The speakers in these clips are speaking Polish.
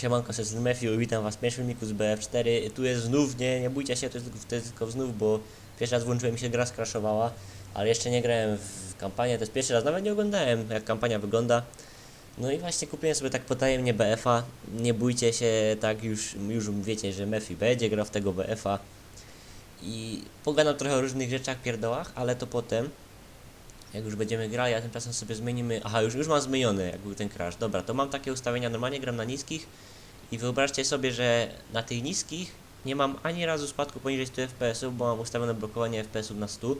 Siemanko, jest Matthew, witam was w pierwszym filmiku z BF4. Tu jest znów, nie, nie bójcie się, to jest, tylko- to jest tylko znów, bo pierwszy raz włączyłem się gra skraszowała, ale jeszcze nie grałem w kampanię, to jest pierwszy raz, nawet nie oglądałem jak kampania wygląda. No i właśnie kupiłem sobie tak potajemnie BF-a, nie bójcie się, tak już, już wiecie, że Matthew będzie grał w tego BF-a. I pogadam trochę o różnych rzeczach, pierdołach, ale to potem, jak już będziemy grali, a tymczasem sobie zmienimy. Aha, już, już mam zmieniony, jak był ten crash. Dobra, to mam takie ustawienia, normalnie gram na niskich i wyobraźcie sobie, że na tych niskich nie mam ani razu spadku poniżej 100 fps, bo mam ustawione blokowanie fps na 100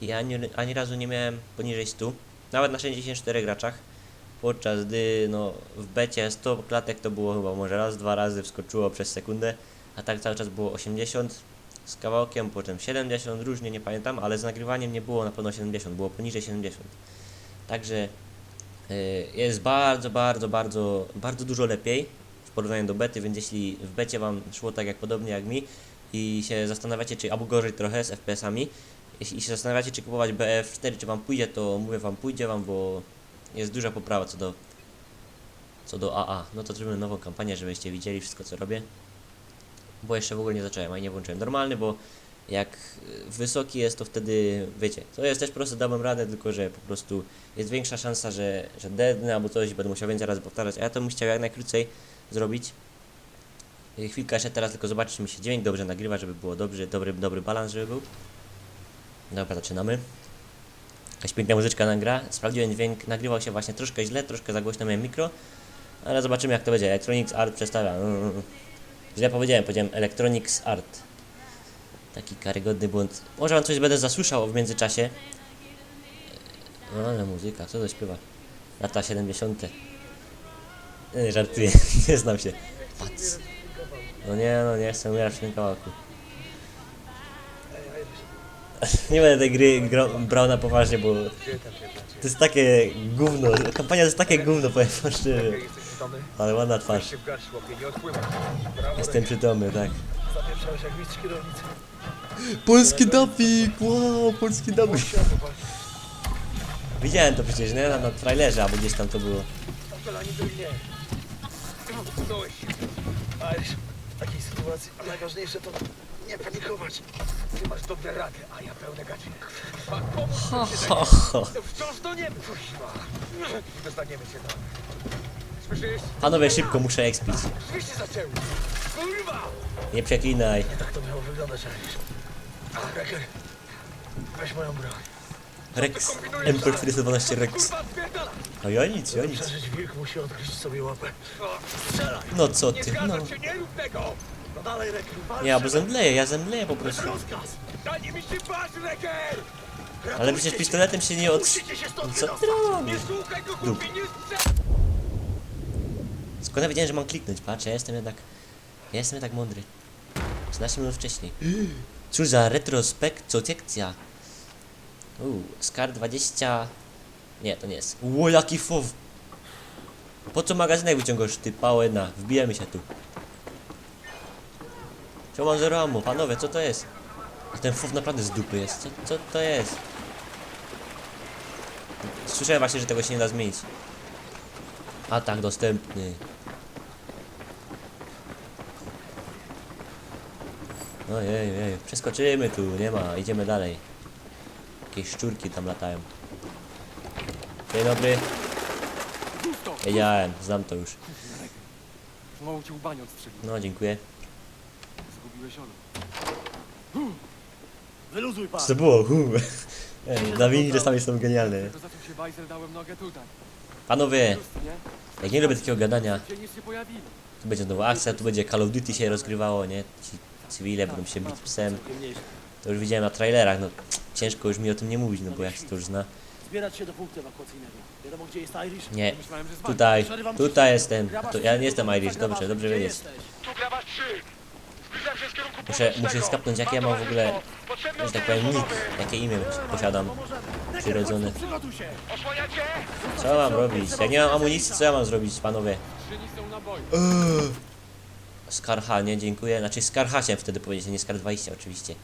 i ani, ani razu nie miałem poniżej 100, nawet na 64 graczach. Podczas gdy no, w becie 100 klatek to było chyba może raz, dwa razy wskoczyło przez sekundę, a tak cały czas było 80 z kawałkiem, potem 70, różnie nie pamiętam, ale z nagrywaniem nie było na pewno 70, było poniżej 70. Także y, jest bardzo, bardzo, bardzo, bardzo dużo lepiej w porównaniu do bety, więc jeśli w becie Wam szło tak jak podobnie jak mi i się zastanawiacie, czy albo gorzej trochę z FPS-ami, jeśli się zastanawiacie, czy kupować BF4, czy Wam pójdzie, to mówię Wam, pójdzie Wam, bo jest duża poprawa co do co do AA. No to zrobimy nową kampanię, żebyście widzieli wszystko co robię. Bo jeszcze w ogóle nie zacząłem, a nie włączyłem normalny, bo jak wysoki jest, to wtedy wiecie, to jest też prosto dałem radę, tylko że po prostu jest większa szansa, że, że dednę albo coś, będę musiał więcej razy powtarzać, a ja to bym chciał jak najkrócej zrobić. Y, Chwilkę jeszcze teraz tylko zobaczyć, czy mi się dźwięk dobrze nagrywa, żeby było dobrze, dobry, dobry balans, żeby był. Dobra, zaczynamy. Jakaś piękna muzyczka nagra. Sprawdziłem dźwięk, nagrywał się właśnie troszkę źle, troszkę za głośno miałem mikro, ale zobaczymy jak to będzie. Electronics Art przedstawia. Mm. Źle powiedziałem, powiedziałem Electronics Art. Taki karygodny błąd. Może wam coś będę zasłyszał w międzyczasie. No ale muzyka, co to śpiewa? Lata 70. Nie, żartuję, nie znam się. No nie, no nie chcę umierać w tym kawałku. Nie będę tej gry brał na poważnie, bo to jest takie gówno. Kampania to jest takie gówno, powiem szczerze. Ale ładna twarz. Się nie. Brawo, Jestem przytomny, tak. Zapieprzałeś jak mistrz kierownicy. Polski doping! Wow, polski doping! Widziałem to przecież, nie? Na, na trailerze, albo gdzieś tam to było. Opela nie drgnie. Utknąłeś się. Ależ w takiej sytuacji najważniejsze to nie panikować. Ty masz dobre rady, a ja pełne gacie. Pan pomóż Ho, mi się ho, ho. tak. Wciąż do nieba. Kuźwa. I dostaniemy się tam. Panowie, szybko muszę expić. Drzwi się zaczęły. Kurwa! Nie przeklinaj. Nie tak to miało wyglądać, Ależ. A, Reker, weź moją broń. Rex, MP412 Rex. Kurwa, spierdala! No ja nic, ja nic. Przeżyć wilk musi odgryźć sobie łapę. Strzelaj! No co Nie ty, no. zgadzam się, nie rób tego! No dalej, Reker, walcz! Nie, albo zemdleję, ja zemdleję po prostu. rozkaz! Daj mi się bać, Reker! Ale przecież pistoletem się nie od... Musicie się stąd Co ty wydostać! robisz? Nie słuchaj go, Dup. nie! Skąd wiedziałem, że mam kliknąć? Patrz, ja jestem jednak... Ja jestem jednak mądry. 13 minut wcześniej. Cóż za retrospekcja. Uuu, Scar 20... Nie, to nie jest. Ło, jaki fow! Po co magazynek wyciągasz, ty pałena? Wbijemy się tu. Czemu mam zero ammo? Panowie, co to jest? A ten fow naprawdę z dupy jest. Co, co to jest? Słyszałem właśnie, że tego się nie da zmienić. Atak dostępny. Ojej, ojej, przeskoczymy tu, nie ma, idziemy dalej. Jakieś szczurki tam latają. Dzień dobry, wiedziałem, znam to już. No, dziękuję. Zgubiłeś Olu. Wyluzuj pan! Co to było? Hu. Ej, Dawidi czasami są genialne. To się bajzel dałem nogę tutaj. Panowie, Just, nie? jak nie lubię takiego gadania, Gdzie nic się pojawili. tu będzie znowu akcja, tu będzie Call of Duty się rozgrywało, nie? Ci cywile będą się bić psem. To już widziałem na trailerach, no ciężko już mi o tym nie mówić, no bo jak się to już zna. Zbierać się do punktu ewakuacyjnego. Wiadomo, gdzie jest Irish? Nie, tutaj, tutaj jestem. To ja nie jestem Irish, dobrze, dobrze wiedzieć. jesteś? Tu grabasz 3! Zbliżam się z kierunku Muszę, muszę skapnąć jakie ja mam w ogóle, że tak powiem, nick, jakie imię posiadam. Przyrodzone. Co mam robić? Jak nie mam amunicji, co ja mam zrobić, panowie? Trzy nie są naboje. Scar H, nie, dziękuję. Znaczy chciałem wtedy powiedzieć, a nie Scar 20 oczywiście.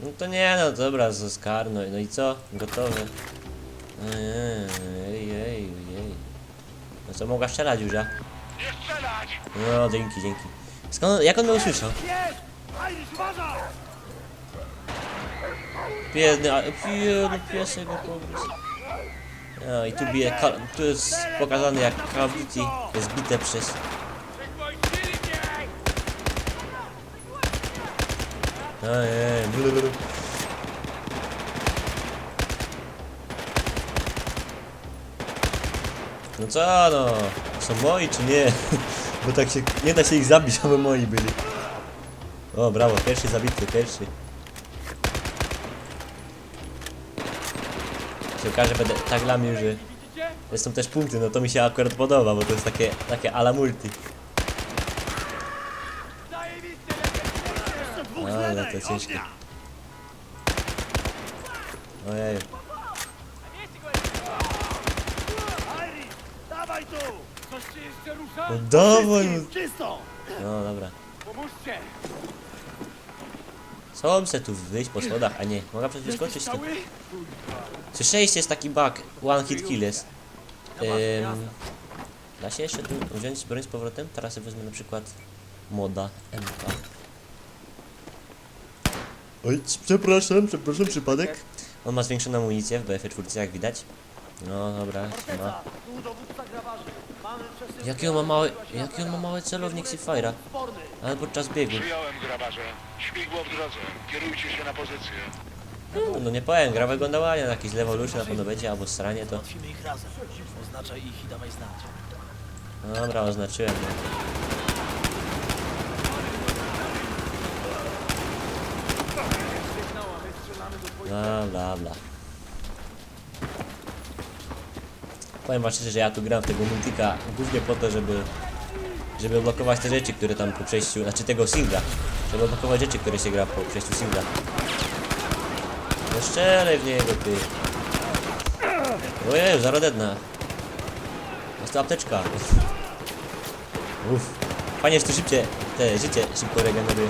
No to nie, no dobra, z Scar, no, no i co? Gotowy. Ej, ej, ej. No co, mogła strzelać już, strzelać! No, dzięki, dzięki. Skąd, jak on mnie usłyszał? Biedny, a- biedny piesek go pogryzł. No i tu bije, tu jest pokazane jak Duty jest bite przez... No co no, są moi czy nie? Bo tak się, nie da się ich zabić, aby moi byli. O brawo, pierwszy zabity, pierwszy. się okaże, będę lamił, że są też punkty, no to mi się akurat podoba, bo to jest takie, takie ala multi. Jeszcze dwóch z Ale to ciężko. ognia! Ojej, Irish, dawaj tu! Coś się jeszcze rusza? no dawaj czysto! No dobra. Pomóżcie! Co se tu wyjść po schodach, a nie, mogę przecież skoczyć tu. Słyszeliście, jest taki bug, one hit kill jest. Ym, da się jeszcze tu wziąć broń z powrotem? Teraz sobie wezmę na przykład moda MK. Oj, przepraszam, przepraszam, przypadek. On ma zwiększoną amunicję w BF4, jak widać. No dobra, ma. Jaki on ma mały, jaki on ma mały celownik Seafire'a, ale podczas biegu. Przyjąłem grabarze. Śmigło w drodze. Kierujcie się na pozycję. No nie powiem, gra wygląda ładnie, jakiś Levolution na pewno będzie, albo sranie to. Załatwimy ich razem. Oznaczaj ich i dawaj znać. No dobra, oznaczyłem. No. Bla bla bla. Powiem wam szczerze, że ja tu gram w tego multika głównie po to, żeby żeby odblokować te rzeczy, które tam po przejściu, znaczy tego singla. Żeby odblokować rzeczy, które się gra po przejściu singla. No strzelaj w niego ty. Ojej, zarodedna. Jest to apteczka. Uff. Fajnie, że tu szybciej te życie szybko regeneruje.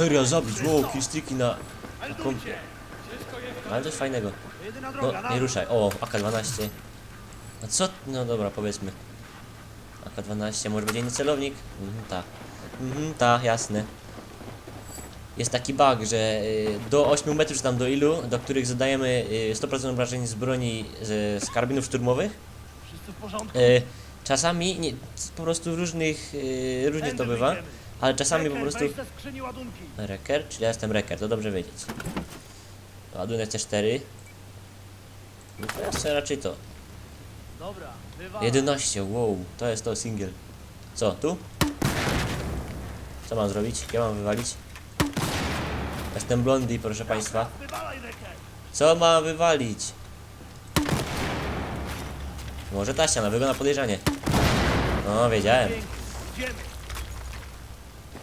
Serio, zabić, wow, killstreaki na, na kompie. Ale coś fajnego. No, nie ruszaj. O, AK-12. A co? No dobra, powiedzmy. AK-12, może będzie inny celownik? Mhm, tak. Mhm, tak, jasne. Jest taki bug, że y, do 8 metrów, czy tam do ilu, do których zadajemy y, 100% obrażeń z broni z, z karabinów szturmowych, Wszyscy w porządku. y, czasami, nie, po prostu różnych, y, różnie to bywa. Ale czasami po prostu... Reker, czyli ja jestem reker, to dobrze wiedzieć. Ładunek C4. No to jeszcze raczej to. Dobra, wywal. 11, wow, to jest to single. Co, tu? Co mam zrobić? Ja mam wywalić? Jestem blondy, proszę państwa. Co mam wywalić? Może ta ściana, wygląda podejrzanie. No, wiedziałem.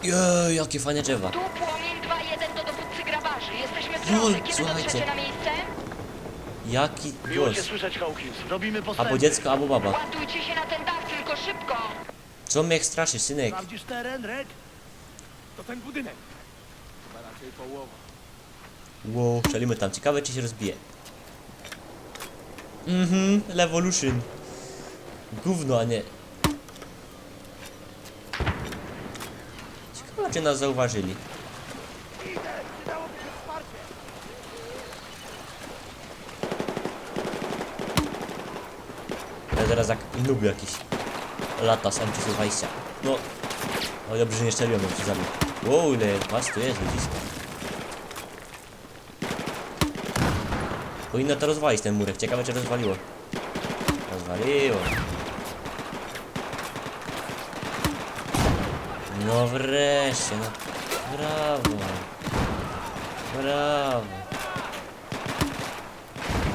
Jej, jakie fajne drzewa. Tu płomień 2-1 do dowódcy grabarzy. Jesteśmy w drodze. Kiedy słuchajcie. dotrzecie na miejsce? Jaki Miło głos. słyszeć, Hawkins. Robimy postępy. Albo dziecko, albo baba. Ładujcie się na ten dach, tylko szybko. Co mnie straszy, synek? Sprawdzisz teren, Rek? To ten budynek. Chyba raczej połowa. Wow, strzelimy tam. Ciekawe, czy się rozbije. Mhm, Levolution. Gówno, a nie. Czy nas zauważyli. Ja teraz jak noob jakiś. Lata z M320. No. O dobrze, że nie strzeliłem, bym się zabił. Wow, ile was tu jest, ludziska. Powinno to rozwalić ten murek. Ciekawe czy rozwaliło. Rozwaliło. No wreszcie, no. Brawo. Brawo.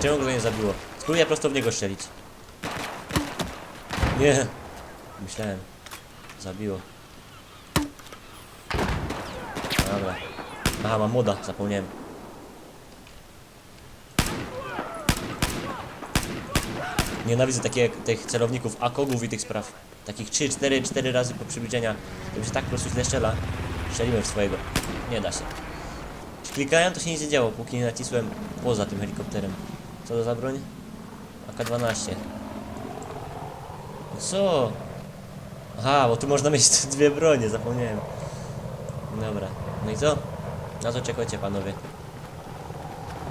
Czemu go nie zabiło? Spróbuję prosto w niego strzelić. Nie. Myślałem. Zabiło. Dobra. Aha, mam moda, zapomniałem. Nienawidzę takich tych celowników, akogów i tych spraw. Takich 3, 4, 4 razy po przybliżenia. To się tak po prostu źle strzela, Strzeliłem w swojego. Nie da się. Klikałem to się nic nie działo, póki nie nacisłem poza tym helikopterem. Co to za broń? AK-12. Co? Aha, bo tu można mieć dwie bronie, zapomniałem. Dobra, no i co? Na co czekacie panowie?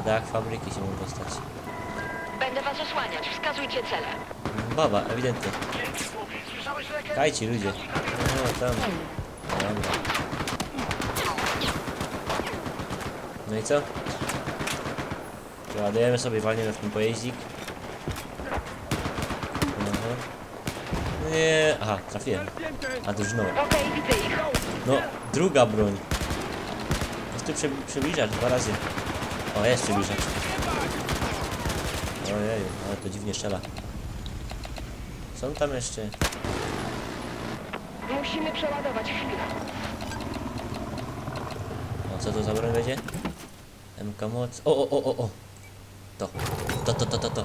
Dach fabryki się mogą dostać. Będę was osłaniać. Wskazujcie cele. Baba, ewidentnie. Kajci ludzie. No tam. Dobra. No i co? Ładujemy sobie, walniemy w ten pojeździk. Aha. Nie, aha, trafiłem. A to no. Okej, widzę ich. No, druga broń. Jest tu przy, przybliżacz dwa razy. O, jest przybliżacz. Ojej, ale to dziwnie strzela. Są tam jeszcze. Musimy przeładować chwilę. O, co to za broń będzie? MK moc. O, o, o, o, o. To. To, to, to, to, to.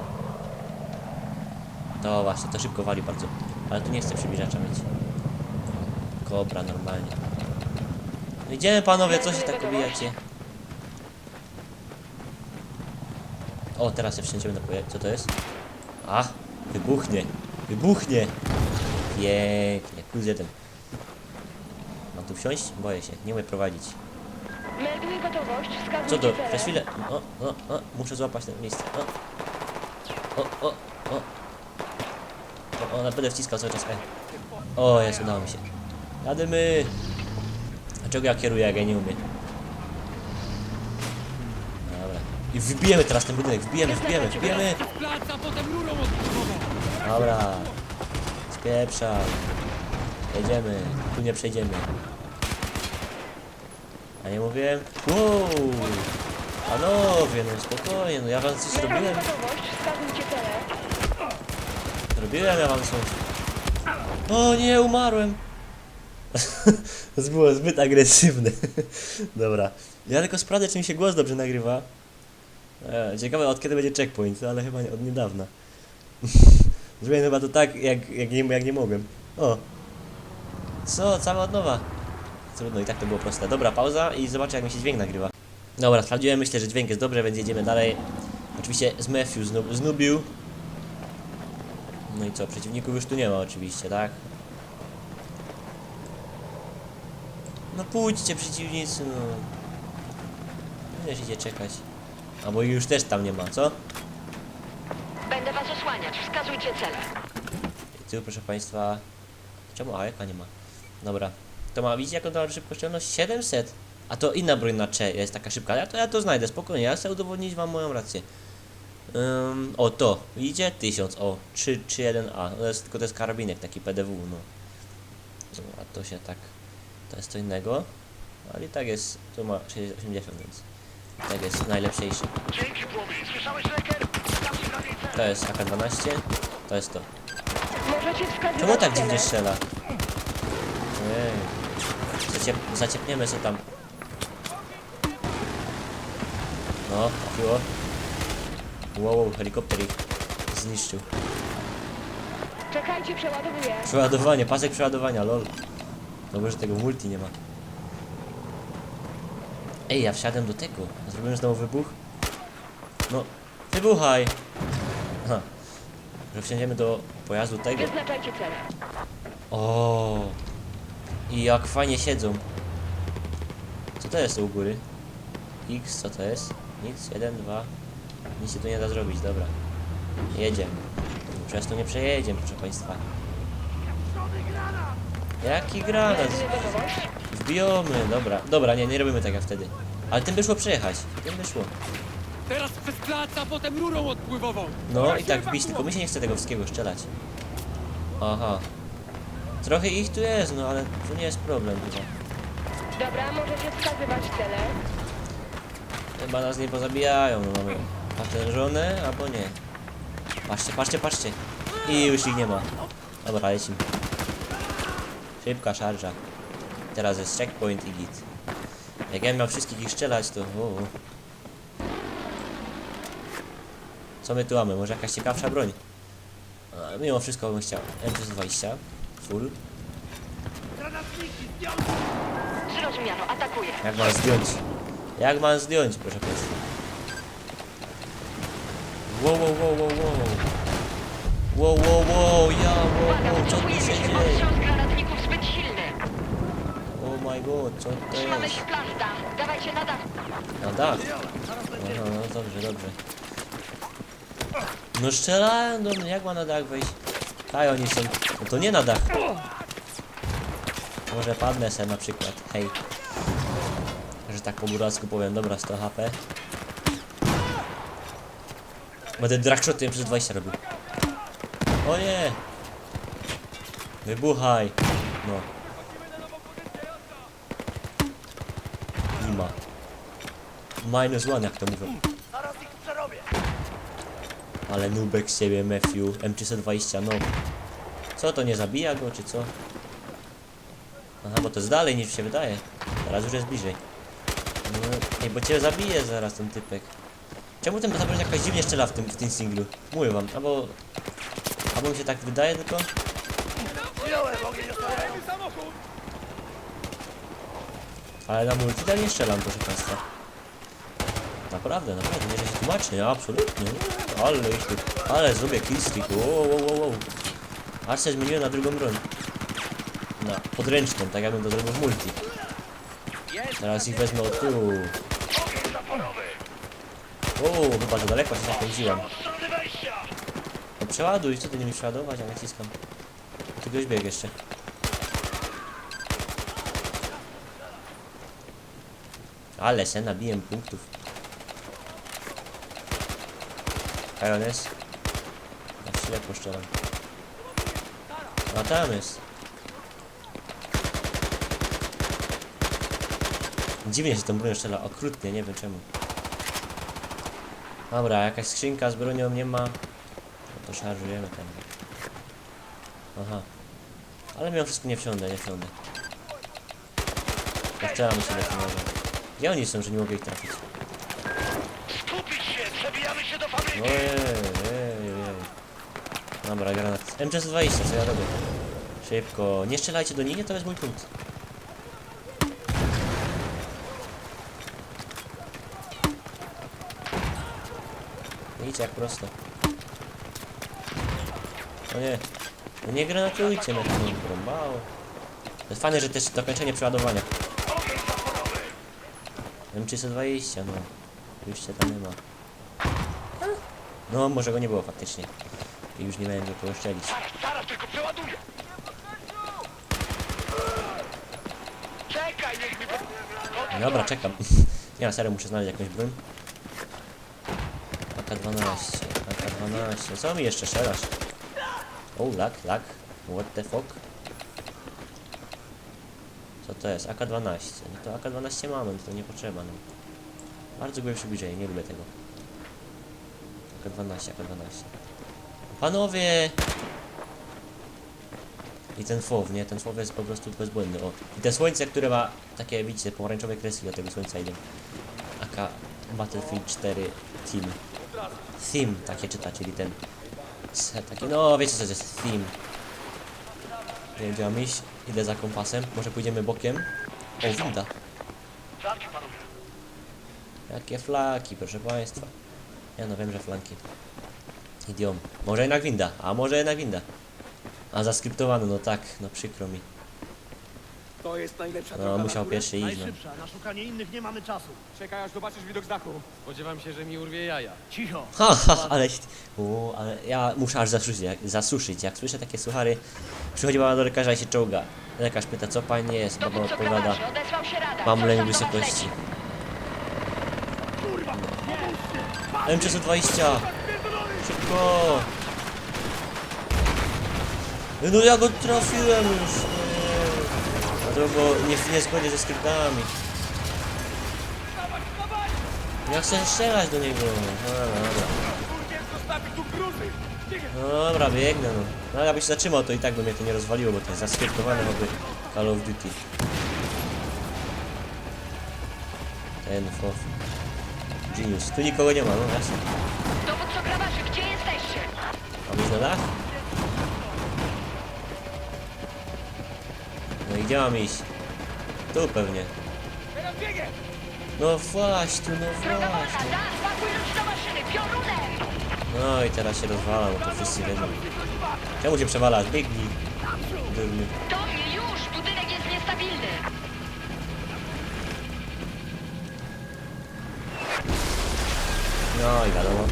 To właśnie, to szybko wali bardzo. Ale tu nie chcę przybliżacza mieć. Kobra normalnie. No idziemy panowie, co się tak obijacie? O, teraz się wsiądziemy na pojazd. Co to jest? A, wybuchnie. Wybuchnie. Pięknie. Plus jeden. Mam tu wsiąść? Boję się. Nie umiem prowadzić. Gotowość. Co to? Przez chwilę. O, o, o, muszę złapać to miejsce. O, o, o, o. O, o, będę wciskał cały czas E. O, jest, udało mi się. Jadymy. Dlaczego ja kieruję, jak ja nie umiem? Dobra. I wbijemy teraz ten budynek, wbijemy, wbijemy, wbijemy. Dobra. Spieprzaj. Jedziemy. Tu nie przejdziemy. A nie mówiłem? Wow! Panowie, no spokojnie, no ja wam coś Melduję robiłem. gotowość. Wskazujcie cele. Robiłem ja wam coś. O nie, umarłem. to było zbyt agresywne. Dobra. Ja tylko sprawdzę, czy mi się głos dobrze nagrywa. E, ciekawe od kiedy będzie checkpoint, ale chyba od niedawna. Zrobiłem chyba to tak, jak, jak, nie, jak nie mogłem. O. Co? Cała od nowa. Trudno, i tak to było proste. Dobra, pauza i zobaczę, jak mi się dźwięk nagrywa. Dobra, sprawdziłem, myślę, że dźwięk jest dobry, więc jedziemy dalej. Oczywiście z Matthew znub, znubił. No i co, przeciwników już tu nie ma oczywiście, tak? No pójdźcie przeciwnicy, no. Nie będziecie czekać. A bo już też tam nie ma, co? Będę was osłaniać. Wskazujcie cele. I tu proszę państwa... Czemu AEK nie ma? Dobra. To ma, widzicie jaką to szybkościelność? 700! A to inna broń na Cze jest taka szybka. Ja to, ja to znajdę, spokojnie. Ja chcę udowodnić wam moją rację. Ym, o to, widzicie? 1000, o, 3, 3, 1A. To jest, tylko to jest karabinek, taki PDW, no. A to się tak, to jest co innego. Ale i tak jest, tu ma 680, więc tak jest najlepszejszy. Się. To jest AK-12, to jest to. Czemu tak dziwnie strzela? Ej. Zaciep zaciepniemy sobie tam. No, trafiło. Wow, wow, helikopter ich zniszczył. Czekajcie, przeładowuję. Przeładowanie, pasek przeładowania, lol. Dobrze, że tego multi nie ma. Ej, ja wsiadłem do tego. Zrobiłem znowu wybuch? No, wybuchaj! Aha. Że wsiądziemy do pojazdu tego. Wyznaczajcie. O, I jak fajnie siedzą. Co to jest u góry? X, co to jest? Nic, jeden, dwa. Nic się tu nie da zrobić, dobra. Jedziemy. Przez to nie przejedziemy, proszę państwa. Jaki granat? Gotowość. Wbijamy, dobra. Dobra, nie, nie robimy tak jak wtedy. Ale tym by szło przejechać. Tym by szło. Teraz przez plac, a potem rurą odpływową. No i tak wbić, tylko mi się nie chce tego wszystkiego strzelać. Aha. Trochę ich tu jest, no ale to nie jest problem chyba. Dobra, możecie wskazywać cele. Chyba nas nie pozabijają, no mamy patężone albo nie. Patrzcie, patrzcie, patrzcie. I już ich nie ma. Dobra, lecimy. Szybka szarża. Teraz jest checkpoint i git. Jak ja miał wszystkich ich strzelać, to... O. Co my tu mamy? Może jakaś ciekawsza broń? A, mimo wszystko bym chciał. M20. Full. Zrozumiano, atakuję. Jak mam zdjąć? Jak mam zdjąć, proszę Państwa? Wow, wow, wow, wow, wow. Wow, wow, wow, ja, wow, wow, co tu się. dzieje? God, co to Trzymamy jest? plan. Dawajcie na dach. Na dach. No, no, no, dobrze, dobrze. No strzelają do mnie, jak ma na dach wejść? Kaj, oni są... No to nie na dach. Może padnę se na przykład, hej. Że tak po buracku powiem, dobra, 100 HP. Będę dragshotem przez 20 robił. O nie! Wybuchaj! No. Ma. Minus one, jak to mówią. Ale nubek z ciebie, Matthew. M320, no. Co, to nie zabija go, czy co? Aha, bo to jest dalej niż się wydaje. Teraz już jest bliżej. No, ej, bo cię zabije zaraz ten typek. Czemu ten tablet jakoś dziwnie strzela w tym, w tym singlu? Mówię wam, albo... Albo mi się tak wydaje tylko... Wziąłem ogień! Ale na multi nie strzelam, proszę państwa. Naprawdę, naprawdę, nie, że się tłumaczy, absolutnie. Ale tu, ale zrobię killstreak, wow, wow, wow. Aż się zmieniłem na drugą broń. Na podręczną, tak jakbym to zrobił w multi. Teraz ich wezmę od tyłu. O, chyba za daleko się zapędziłem. No przeładuj, co ty nie mi przeładować, ja naciskam. Ty goś bieg jeszcze. Ale se nabiłem punktów. Kajon jest? Ja ślepo szczeram. A tam jest. Dziwnie się tą bronią strzela, okrutnie, nie wiem czemu. Dobra, jakaś skrzynka z bronią nie ma. No to szarżujemy tam. Aha. Ale mimo wszystko nie wsiądę, nie wsiądę. Strzelam się na tym razem. Gdzie oni są, że nie mogę ich trafić? Skupić się! Przebijamy się do fabryki! Ojej, ojej, ojej. Dobra, granat. M320, co ja robię? Szybko. Nie strzelajcie do nich, to jest mój punkt. Idź jak prosto. O nie. No nie granatujcie na tym mało. To jest fajne, że też dokończenie przeładowania. M320, no. Już się tam nie ma. No, może go nie było faktycznie. I już nie miałem do kogo strzelić. Zaraz, tylko przeładuję! Czekaj, niech mi... Dobra, czekam. Nie, na serio muszę znaleźć jakąś broń. AK-12, AK-12. Co mi jeszcze strzelasz? O, lak, lak. What the fuck? To jest? AK-12. No to AK-12 mamy, to nie potrzeba. No. Bardzo głębsze przybliżenie, nie lubię tego. AK-12, AK-12. Panowie! I ten FOW, nie? Ten FOW jest po prostu bezbłędny. O. I te słońce, które ma takie, widzicie, pomarańczowe kreski do tego słońca idą. AK Battlefield 4 Team. Theme, takie czyta, czyli ten. c- Taki, no wiecie co to jest theme. Nie wiem gdzie mam iść. Idę za kompasem. Może pójdziemy bokiem. O, winda. Jakie flaki, proszę państwa. Ja no wiem, że flanki. Idiom. Może jednak winda, a może jednak winda. A zaskryptowano, no tak, no przykro mi. To jest najlepsza No droga na musiał górę. pierwszy iść, no. Najszybsza. Na szukanie innych nie mamy czasu. Czekaj aż zobaczysz widok z dachu. Spodziewam się, że mi urwie jaja. Cicho. Ha, ha, ale, u, ale ja muszę aż zasuszyć jak, zasuszyć. Jak słyszę takie suchary, przychodzi baba do lekarza i się czołga. Lekarz pyta, co pani jest? Baba Dowódco odpowiada, się radar. mam lęk tam do was wysokości. leci. M320! Szybko! No ja go trafiłem już! Nie. Dlatego nie w niezgodzie ze skryptami. Ja chcę strzelać do niego. No dobra! Biegiem! No dobra, biegnę no. No jakbyś zatrzymał, to i tak by mnie to nie rozwaliło, bo to jest zaskryptowane w ogóle Call of Duty. Ten fof. Genius. Tu nikogo nie ma, no jasne. Dowódco Krawaczy, gdzie jesteście? Mam iść na dach? Gdzie mam iść? Tu pewnie. No właśnie, tu, no właśnie. No i teraz się rozwala, bo to wszyscy wiedzą. Czemu się przewalasz? Biegnij. Durny. No i wiadomo.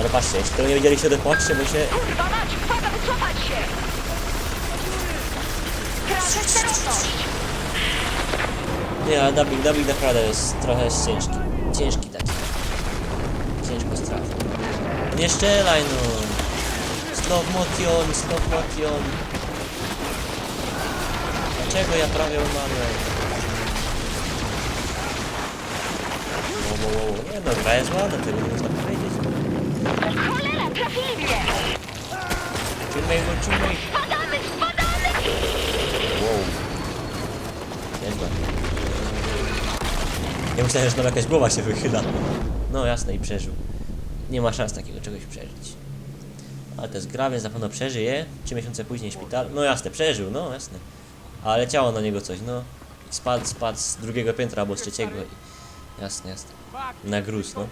Ale patrzcie, jeśli tego nie wiedzieliście, to patrzcie, bo się... Kurwa mać, uwaga, wycofać się! Nie, ale dubbing, dubbing naprawdę jest trochę jest ciężki. Ciężki taki. Ciężko strafić. Nie strzelaj no! Slow motion, slow motion. Dlaczego ja prawie umarłem? Wow, wow, wow. Nie no, gra jest ładna, tego nie można powiedzieć. Cholera, trafili mnie! Teammate, no teammate. Niezłe. Ja myślałem, że tam jakaś głowa się wychyla. No jasne i przeżył. Nie ma szans takiego czegoś przeżyć. Ale to jest gra, więc na pewno przeżyje. Trzy miesiące później szpital. No jasne, przeżył, no jasne. Ale leciało na niego coś, no. Spadł, spadł z drugiego piętra albo z trzeciego. I... Jasne, jasne. Na gruz, no.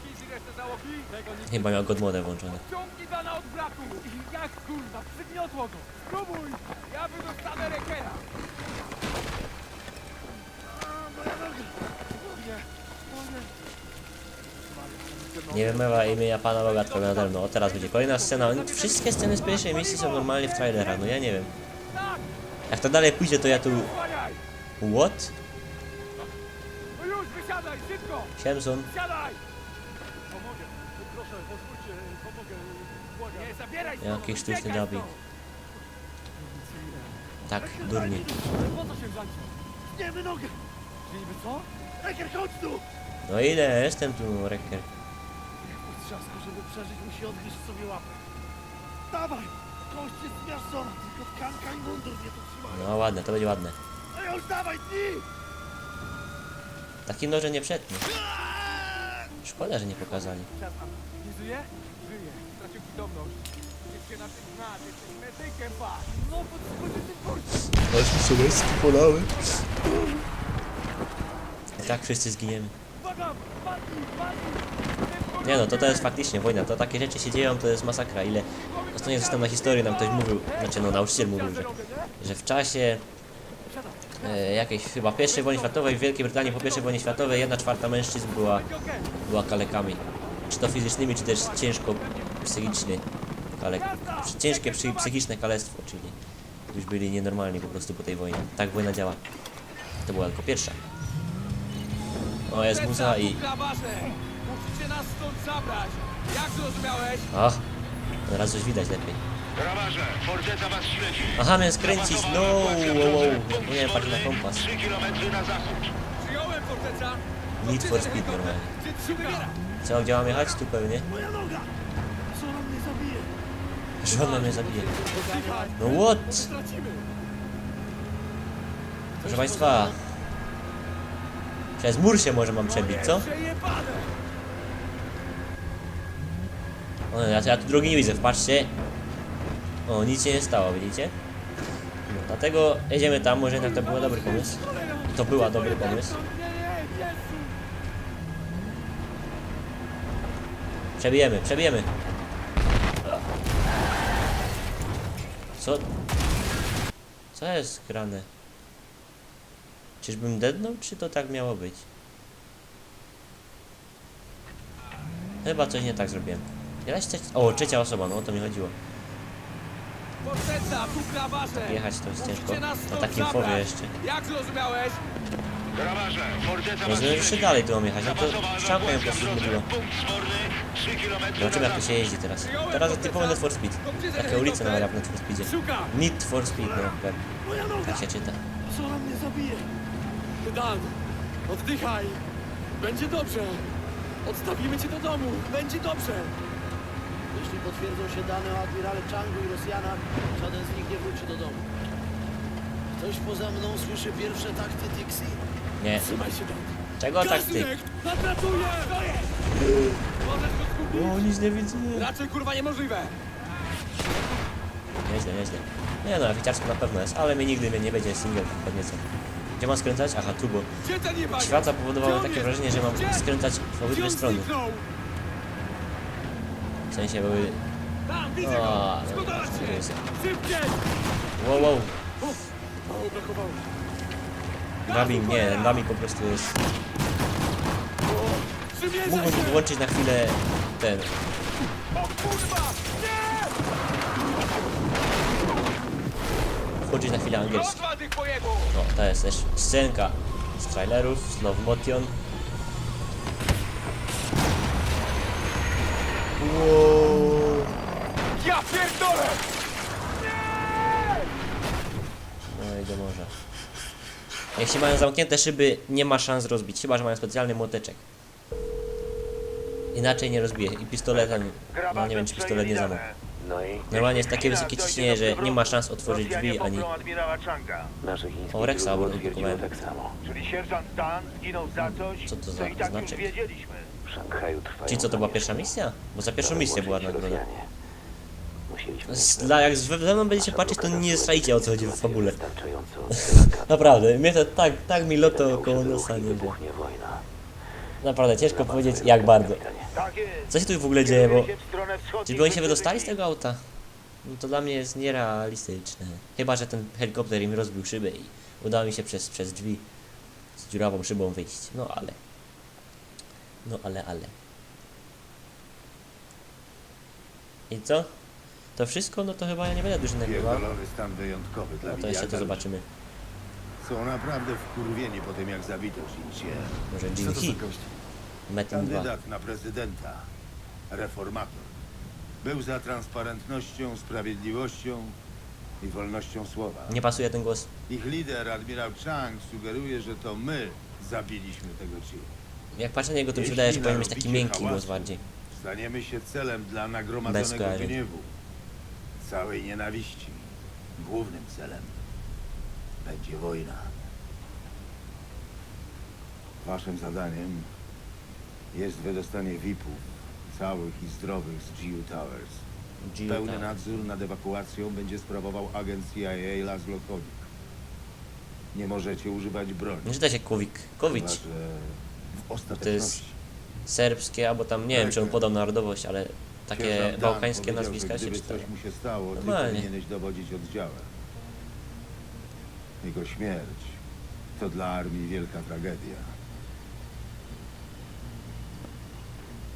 Chyba miał godmodę włączone. Jak kurwa, przygniotło go! Spróbuj! Ja wydostanę rekera! Nie wymywa imienia Pana Boga Twojego nade mną. O, teraz będzie kolejna scena. Oni- Wszystkie sceny z pierwszej misji są normalnie w trailerach, no ja nie wiem. Jak to dalej pójdzie, to ja tu... What? Już, wysiadaj, szybko! Siemson. Siadaj! Pomogę. Proszę, pozwólcie, pomogę. Błagam. Nie, zabieraj się! Jaki sztuczny dubbing. Tak, durni. No ile? Jestem tu, Reker. Trzasku, żeby przeżyć, musi odgryźć sobie łapę. Dawaj! Kość jest zmiażdżona, tylko tkanka i mundur mnie tu trzymają. No ładne, to będzie ładne. No już dawaj, dni! Taki noże nie przetnie. Szkoda, że nie pokazali. Nie żyje? Żyje. Stracił przytomność. Jest się na tym znać, jesteś medykiem, pa! No, potrzebujesz tym kurczę! Aż mi się łezki polały. I tak wszyscy zginiemy. Uwaga! Padnij, padnij! Nie no, to to jest faktycznie wojna. To takie rzeczy się dzieją, to jest masakra. Ile ostatnio zostałem na historii, nam ktoś mówił, znaczy no nauczyciel mówił, że, że w czasie e, jakiejś chyba pierwszej wojny światowej w Wielkiej Brytanii po pierwszej wojnie światowej jedna czwarta mężczyzn była, była kalekami. Czy to fizycznymi, czy też ciężko psychiczny kalek, ciężkie psy- psychiczne kalectwo, czyli już byli nienormalni po prostu po tej wojnie. Tak wojna działa. To była tylko pierwsza. O, jest muza i... Musicie nas stąd zabrać! Jak zrozumiałeś? Ach, teraz coś widać lepiej. Grabarze, forteca was śledzi. Aha, miałem skręcić, no, wow, wow, nie, patrz na kompas. 3 km na zachód. Przyjąłem forteca! Need for speed normalnie. Co, gdzie mam jechać? Tu pewnie. Moja noga! On mnie zabije? Żona mnie zabije. No what? Proszę Państwa. Przez mur się może mam przebić, co? O, ja, ja tu drogi nie widzę, patrzcie. O, nic się nie stało, widzicie? No, dlatego jedziemy tam, może jednak to był dobry pomysł. To była dobry pomysł. Przebijemy, przebijemy. Co? Co jest grane? Czyżbym dednął, czy to tak miało być? Chyba coś nie tak zrobiłem. Jakaś trzecia... O, trzecia osoba, no o to mi chodziło. Krawasze! Jechać to jest ciężko. Na takim fowie jeszcze. Jak zrozumiałeś? Grabarze, forteca was Rozumiem, że jeszcze dalej tu mam jechać, no to ścianką ją po prostu w drodze. zmyliło. Punkt wschodni, 3 km Zobaczymy na jak to się jeździ teraz. Teraz jest typowy Need for Speed. Takie ulice nawet jak w Need for Speedzie. Need for Speed, no tak, Moja noga! tak się czyta. Co on mnie zabije? Dan, oddychaj! Będzie dobrze! Odstawimy cię do domu! Będzie dobrze! Jeśli potwierdzą się dane o admirale Changu i Rosjanach, żaden z nich nie wróci do domu. Ktoś poza mną słyszy pierwsze takty Dixie? Nie. Trzymaj się, Dan! Czego tak ty? Możesz go! O, nic nie widzę. Raczej kurwa niemożliwe! Nieźle, nieźle. Nie no, oficjarsko na pewno jest, ale mi nigdy mnie nie będzie single pewnie co. Gdzie mam skręcać? Aha, tu, bo Gdzie ten Gdzie powodowały on takie jest? wrażenie, że mam Gdzie? skręcać w obydwie on strony. zniknął? Sensie były... O! Wow, wow. Babi, nie, Babi po prostu jest... Mógłbym włączyć na chwilę ten... Włączyć na chwilę angielski. No, to jest też scenka z trailerów, z Love Motion. Wow. Pierdolę! No i do morza. Jeśli mają zamknięte szyby, nie ma szans rozbić, chyba że mają specjalny młoteczek. Inaczej nie rozbije. I pistoletem, no nie wiem czy pistolet nie zamógł. No i? Normalnie jest takie wysokie ciśnienie, że nie ma szans otworzyć drzwi ani... admirała Changa. Naszych O, Rexa kupowałem. tak samo. Czyli sierżant Dan zginął za coś, Co to za co i tak znaczek? już wiedzieliśmy. W Szanghaju trwają Czyli co, to była pierwsza misja? Bo za pierwszą misję była nagroda. Rosjanie. Z- Dla, jak ze mną będziecie patrzeć, to nie strajcie o co chodzi w fabule. Naprawdę, mnie to tak, tak mi loto koło nosa nie było. Naprawdę, ciężko powiedzieć jak bardzo. Co się tu w ogóle dzieje, bo... Czyżby oni się wydostali z tego auta? No to dla mnie jest nierealistyczne. Chyba, że ten helikopter im rozbił szybę i udało mi się przez, przez drzwi z dziurawą szybą wyjść. No ale... No ale, ale... I co? To wszystko? No to chyba ja nie będę dużo nagrywał. Pierdolony stan wyjątkowy dla No to jeszcze to zobaczymy. Są naprawdę wkurwieni po tym, jak zabito Shincie. Może Jim Hee. Metin 2. Kandydat na prezydenta. Reformator. Był za transparentnością, sprawiedliwością i wolnością słowa. Nie pasuje ten głos. Ich lider, admirał Chang, sugeruje, że to my zabiliśmy tego Chi. Jak patrzę na niego, to mi się Jeśli wydaje, że powinien mieć taki narobicie miękki głos hałasu, bardziej. Staniemy się celem dla Bez nagromadzonego kojarzeń. gniewu. Całej nienawiści. Głównym celem będzie wojna. Waszym zadaniem jest wydostanie VIP-ów, całych i zdrowych z GU Towers. Pełny Tower. nadzór nad ewakuacją będzie sprawował agent CIA Laszlo Kowik. Nie możecie używać broni. Nie czyta się Kowik. Kowicz. Chyba, że w ostateczności. Serbskie, albo tam, nie wiem czy on podał narodowość, ale takie Sierżant Dan bałkańskie powiedział, nazwiska że się Gdyby czytają. coś mu się stało, ty Normalnie. powinieneś dowodzić oddziałem. Jego śmierć to dla armii wielka tragedia.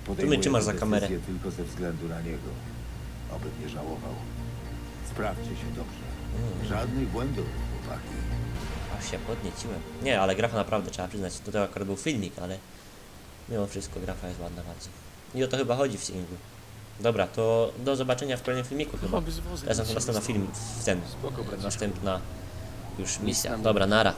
Podejmuję czy masz tę za kamerę? decyzję tylko ze względu na niego. Oby nie żałował. Sprawdźcie się dobrze. Mm. Żadnych błędów, chłopaki. Aż się podnieciłem. Nie, ale grafa naprawdę trzeba przyznać. To akurat był filmik, ale mimo wszystko grafa jest ładna bardzo. I o to chyba chodzi w singlu. Dobra, to do zobaczenia w kolejnym filmiku chyba. Teraz następna film, w ten, następna już misja. Dobra, nara.